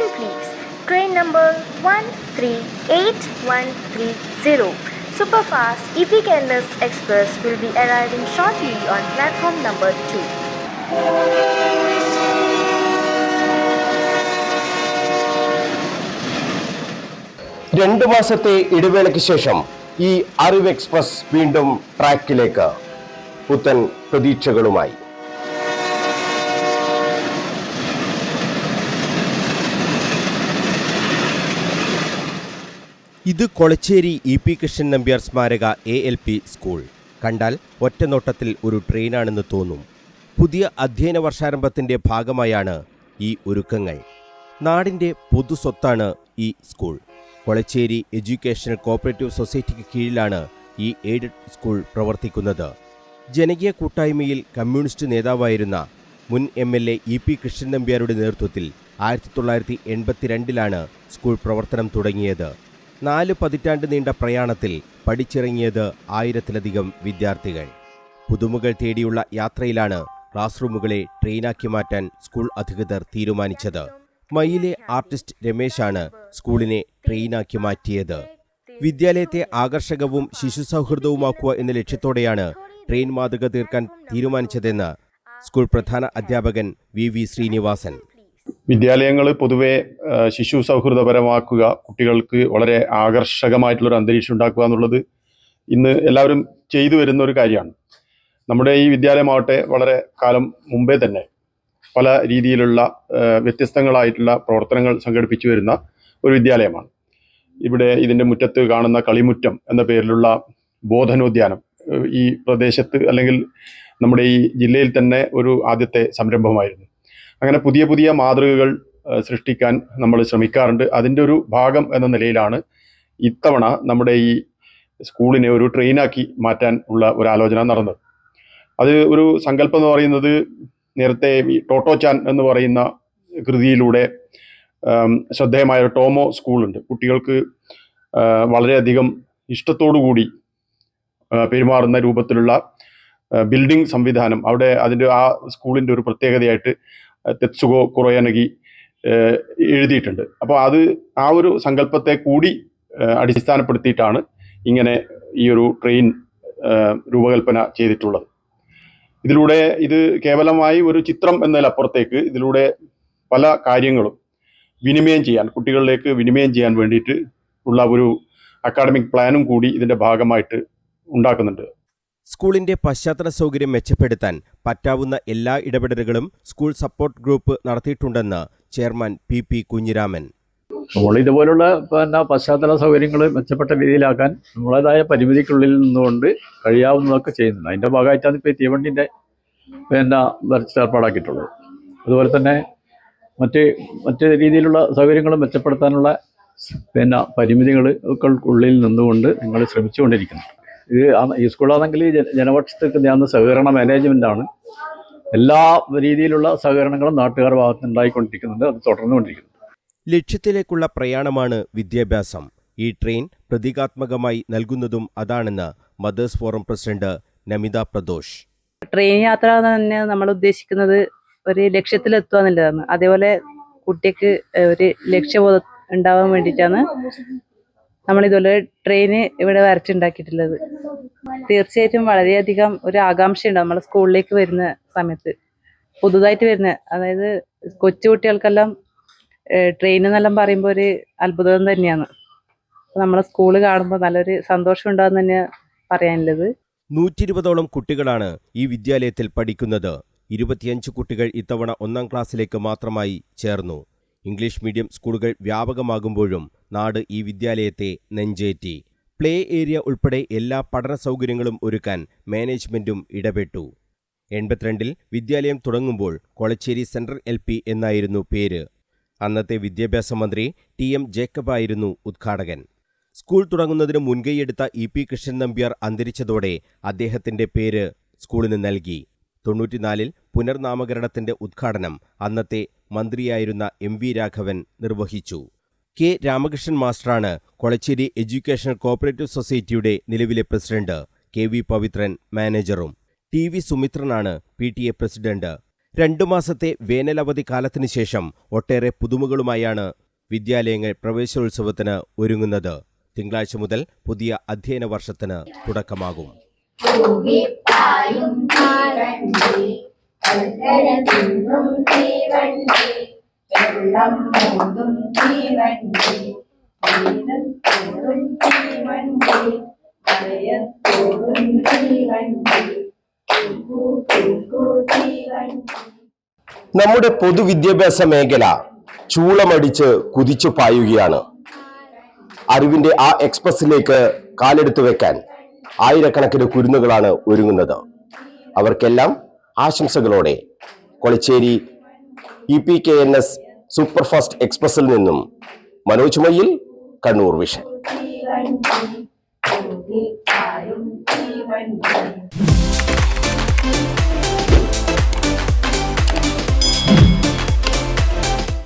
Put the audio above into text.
Attention please. Train number 138130. Superfast EPKNS Express will be arriving shortly on platform number 2. രണ്ടു മാസത്തെ ഇടവേളയ്ക്ക് ശേഷം ഈ അറിവ് എക്സ്പ്രസ് വീണ്ടും ട്രാക്കിലേക്ക് പുത്തൻ പ്രതീക്ഷകളുമായി ഇത് കൊളച്ചേരി ഇ പി കൃഷ്ണൻ നമ്പ്യാർ സ്മാരക എ എൽ പി സ്കൂൾ. കണ്ടാൽ ഒറ്റനോട്ടത്തിൽ ഒരു ട്രെയിനാണെന്ന് തോന്നും. പുതിയ അധ്യയന വർഷാരംഭത്തിന്റെ ഭാഗമായാണ് ഈ ഒരുക്കങ്ങൾ. നാടിന്റെ പൊതുസ്വത്താണ് ഈ സ്കൂൾ. കൊളച്ചേരി എഡ്യൂക്കേഷണൽ കോപ്പറേറ്റീവ് സൊസൈറ്റിക്ക് കീഴിലാണ് ഈ എയ്ഡഡ് സ്കൂൾ പ്രവർത്തിക്കുന്നത്. ജനകീയ കൂട്ടായ്മയിൽ കമ്മ്യൂണിസ്റ്റ് നേതാവായിരുന്ന മുൻ M L A E P Krishnan നമ്പ്യാരുടെ നേതൃത്വത്തിൽ ആയിരത്തി തൊള്ളായിരത്തി എൺപത്തിരണ്ടിലാണ് സ്കൂൾ പ്രവർത്തനം തുടങ്ങിയത്. നാല് പതിറ്റാണ്ട് നീണ്ട പ്രയാണത്തിൽ പഠിച്ചിറങ്ങിയത് ആയിരത്തിലധികം വിദ്യാർത്ഥികൾ. പുതുമകൾ തേടിയുള്ള യാത്രയിലാണ് ക്ലാസ് റൂമുകളെ ട്രെയിനാക്കി മാറ്റാൻ സ്കൂൾ അധികൃതർ തീരുമാനിച്ചത്. മയിലെ ആർട്ടിസ്റ്റ് രമേശാണ് സ്കൂളിനെ ട്രെയിനാക്കി മാറ്റിയത്. വിദ്യാലയത്തെ ആകർഷകവും ശിശു സൗഹൃദവുമാക്കുക എന്ന ലക്ഷ്യത്തോടെയാണ് ട്രെയിൻ മാതൃക തീർക്കാൻ തീരുമാനിച്ചതെന്ന് സ്കൂൾ പ്രധാന അധ്യാപകൻ വി വി ശ്രീനിവാസൻ. വിദ്യാലയങ്ങൾ പൊതുവെ ശിശു സൗഹൃദപരമാക്കുക കുട്ടികൾക്ക് വളരെ ആകർഷകമായിട്ടുള്ളൊരു അന്തരീക്ഷം ഉണ്ടാക്കുക എന്നുള്ളത് ഇന്ന് എല്ലാവരും ചെയ്തു വരുന്ന ഒരു കാര്യമാണ്. നമ്മുടെ ഈ വിദ്യാലയമാവട്ടെ വളരെ കാലം മുമ്പേ തന്നെ പല രീതിയിലുള്ള വ്യത്യസ്തങ്ങളായിട്ടുള്ള പ്രവർത്തനങ്ങൾ സംഘടിപ്പിച്ചു വരുന്ന ഒരു വിദ്യാലയമാണ്. ഇവിടെ ഇതിന്റെ മുറ്റത്ത് കാണുന്ന കളിമുറ്റം എന്ന പേരിലുള്ള ബോധനോദ്യാനം ഈ പ്രദേശത്ത് അല്ലെങ്കിൽ നമ്മുടെ ഈ ജില്ലയിൽ തന്നെ ഒരു ആദ്യത്തെ സംരംഭമായിരുന്നു. അങ്ങനെ പുതിയ പുതിയ മാതൃകകൾ സൃഷ്ടിക്കാൻ നമ്മൾ ശ്രമിക്കാറുണ്ട്. അതിന്റെ ഒരു ഭാഗം എന്ന നിലയിലാണ് ഇത്തവണ നമ്മുടെ ഈ സ്കൂളിനെ ഒരു ട്രെയിനാക്കി മാറ്റാൻ ഉള്ള ഒരു ആലോചന നടന്നത്. അത് ഒരു സങ്കല്പം എന്ന് പറയുന്നത് നേരത്തെ ഈ ടോട്ടോ ചാൻ എന്ന് പറയുന്ന കൃതിയിലൂടെ ശ്രദ്ധേയമായ ടോമോ സ്കൂളുണ്ട്. കുട്ടികൾക്ക് വളരെയധികം കൂടി പെരുമാറുന്ന രൂപത്തിലുള്ള ബിൽഡിംഗ് സംവിധാനം. അവിടെ അതിന്റെ ആ സ്കൂളിന്റെ ഒരു പ്രത്യേകതയായിട്ട് തെത്സുഗോ കുറയനകി എഴുതിയിട്ടുണ്ട്. അപ്പോൾ അത് ആ ഒരു സങ്കല്പത്തെ കൂടി അടിസ്ഥാനപ്പെടുത്തിയിട്ടാണ് ഇങ്ങനെ ഈ ഒരു ട്രെയിൻ രൂപകൽപ്പന ചെയ്തിട്ടുള്ളത്. ഇതിലൂടെ ഇത് കേവലമായി ഒരു ചിത്രം എന്നതിലപ്പുറത്തേക്ക് ഇതിലൂടെ പല കാര്യങ്ങളും വിനിമയം ചെയ്യാൻ കുട്ടികളിലേക്ക് വിനിമയം ചെയ്യാൻ വേണ്ടിയിട്ട് ഉള്ള ഒരു അക്കാഡമിക് പ്ലാനും കൂടി ഇതിന്റെ ഭാഗമായിട്ട് ഉണ്ടാക്കുന്നുണ്ട്. സ്കൂളിന്റെ പശ്ചാത്തല സൗകര്യം മെച്ചപ്പെടുത്താൻ പറ്റാവുന്ന എല്ലാ ഇടപെടലുകളും സ്കൂൾ സപ്പോർട്ട് ഗ്രൂപ്പ് നടത്തിയിട്ടുണ്ടെന്ന് ചെയർമാൻ പി പി കുഞ്ഞിരാമൻ. നമ്മൾ ഇതുപോലുള്ള പിന്നെ പശ്ചാത്തല സൗകര്യങ്ങൾ മെച്ചപ്പെട്ട രീതിയിലാക്കാൻ നമ്മളേതായ പരിമിതിക്കുള്ളിൽ നിന്നുകൊണ്ട് കഴിയാവുന്നതൊക്കെ ചെയ്യുന്നുണ്ട്. അതിന്റെ ഭാഗമായിട്ടാണ് ഇപ്പോൾ തീവണ്ടിന്റെ പിന്നെ വരച്ച് ഏർപ്പാടാക്കിയിട്ടുള്ളത്. അതുപോലെ തന്നെ മറ്റ് മറ്റ് രീതിയിലുള്ള സൗകര്യങ്ങൾ മെച്ചപ്പെടുത്താനുള്ള പിന്നെ പരിമിതികൾക്കുള്ളിൽ നിന്നുകൊണ്ട് നിങ്ങൾ ശ്രമിച്ചുകൊണ്ടിരിക്കുന്നു ഇത് ആ- ഈ സ്കൂളാണെങ്കിൽ ജന- ജനപക്ഷത്തേക്ക് ഞാൻ സഹകരണ മാനേജ്മെന്റാണ് എല്ലാ രീതിയിലുള്ള സഹകരണങ്ങളും നാട്ടുകാർ ഭാഗത്ത് ഉണ്ടായിക്കൊണ്ടിരിക്കുന്നുണ്ട്. അത് തുടർന്നുകൊണ്ടിരിക്കുന്നു. ലക്ഷ്യത്തിലേക്കുള്ള പ്രയാണമാണ് വിദ്യാഭ്യാസം. ഈ ട്രെയിൻ പ്രതീകാത്മകമായി നൽകുന്നതും അതാണെന്ന് mothers forum president Namitha Pradosh. Train യാത്ര തന്നെ നമ്മൾ ഉദ്ദേശിക്കുന്നത് ഒരു ലക്ഷ്യത്തിലെത്തുക എന്നുള്ളതാണ്. അതേപോലെ കുട്ടിക്ക് ഒരു ലക്ഷ്യബോധം ഉണ്ടാവാൻ വേണ്ടിയിട്ടാണ് നമ്മൾ ഇതുപോലെ ട്രെയിന് ഇവിടെ വരച്ചുണ്ടാക്കിയിട്ടുള്ളത്. തീർച്ചയായിട്ടും വളരെയധികം ഒരു ആകാംക്ഷയുണ്ട് നമ്മൾ സ്കൂളിലേക്ക് വരുന്ന സമയത്ത്. പുതുതായിട്ട് വരുന്ന അതായത് കൊച്ചു കുട്ടികൾക്കെല്ലാം ട്രെയിൻ എന്നെല്ലാം പറയുമ്പോൾ ഒരു അത്ഭുതം തന്നെയാണ്. നമ്മളെ സ്കൂൾ കാണുമ്പോൾ നല്ലൊരു സന്തോഷം ഉണ്ടാകും തന്നെയാണ് പറയാനുള്ളത്. നൂറ്റി ഇരുപതോളം കുട്ടികളാണ് ഈ വിദ്യാലയത്തിൽ പഠിക്കുന്നത്. ഇരുപത്തിയഞ്ച് കുട്ടികൾ ഇത്തവണ ഒന്നാം ക്ലാസ്സിലേക്ക് മാത്രമായി ചേർന്നു. ഇംഗ്ലീഷ് മീഡിയം സ്കൂളുകൾ വ്യാപകമാകുമ്പോഴും നാട് ഈ വിദ്യാലയത്തെ നെഞ്ചേറ്റി. പ്ലേ ഏരിയ ഉൾപ്പെടെ എല്ലാ പഠന സൗകര്യങ്ങളും ഒരുക്കാൻ മാനേജ്മെന്റും ഇടപെട്ടു. എൺപത്തിരണ്ടിൽ വിദ്യാലയം തുടങ്ങുമ്പോൾ കൊളച്ചേരി സെൻട്രൽ എൽ പി എന്നായിരുന്നു പേര്. അന്നത്തെ വിദ്യാഭ്യാസ മന്ത്രി ടി എം ജേക്കബായിരുന്നു ഉദ്ഘാടകൻ. സ്കൂൾ തുടങ്ങുന്നതിന് മുൻകൈയെടുത്ത ഇ പി കൃഷ്ണൻ നമ്പ്യാർ അന്തരിച്ചതോടെ അദ്ദേഹത്തിന്റെ പേര് സ്കൂളിന് നൽകി. തൊണ്ണൂറ്റിനാലിൽ പുനർനാമകരണത്തിന്റെ ഉദ്ഘാടനം അന്നത്തെ മന്ത്രിയായിരുന്ന എം വി രാഘവൻ നിർവഹിച്ചു. കെ രാമകൃഷ്ണൻ മാസ്റ്ററാണ് കൊളച്ചേരി എഡ്യൂക്കേഷണൽ കോപ്പറേറ്റീവ് സൊസൈറ്റിയുടെ നിലവിലെ പ്രസിഡന്റ് കെ വി പവിത്രൻ മാനേജറും. ടി വി സുമിത്രനാണ് പി ടി എ പ്രസിഡന്റ്. രണ്ടു മാസത്തെ വേനലവധി കാലത്തിനു ശേഷം ഒട്ടേറെ പുതുമകളുമായാണ് വിദ്യാലയങ്ങൾ പ്രവേശനോത്സവത്തിന് ഒരുങ്ങുന്നത്. തിങ്കളാഴ്ച മുതൽ പുതിയ അധ്യയന വർഷത്തിന് തുടക്കമാകും തൂകിപ്പായും തീവണ്ടി കൽക്കര തിന്നും തീവണ്ടി വെള്ളം മൂന്നും തീവണ്ടി. തോറും തീവണ്ടി. തൂക്കു തീവണ്ടി. നമ്മുടെ പൊതുവിദ്യാഭ്യാസ മേഖല ചൂളമടിച്ച് കുതിച്ചു പായുകയാണ്. അറിവിന്റെ ആ എക്സ്പ്രസിലേക്ക് കാലെടുത്തു വെക്കാൻ ആയിരക്കണക്കിന് കുരുന്നുകളാണ് ഒരുങ്ങുന്നത്. അവർക്കെല്ലാം ആശംസകളോടെ Kolachery E P K N S superfast എക്സ്പ്രസിൽ നിന്നും മനോജ് മയ്യിൽ കണ്ണൂർ വിഷൻ.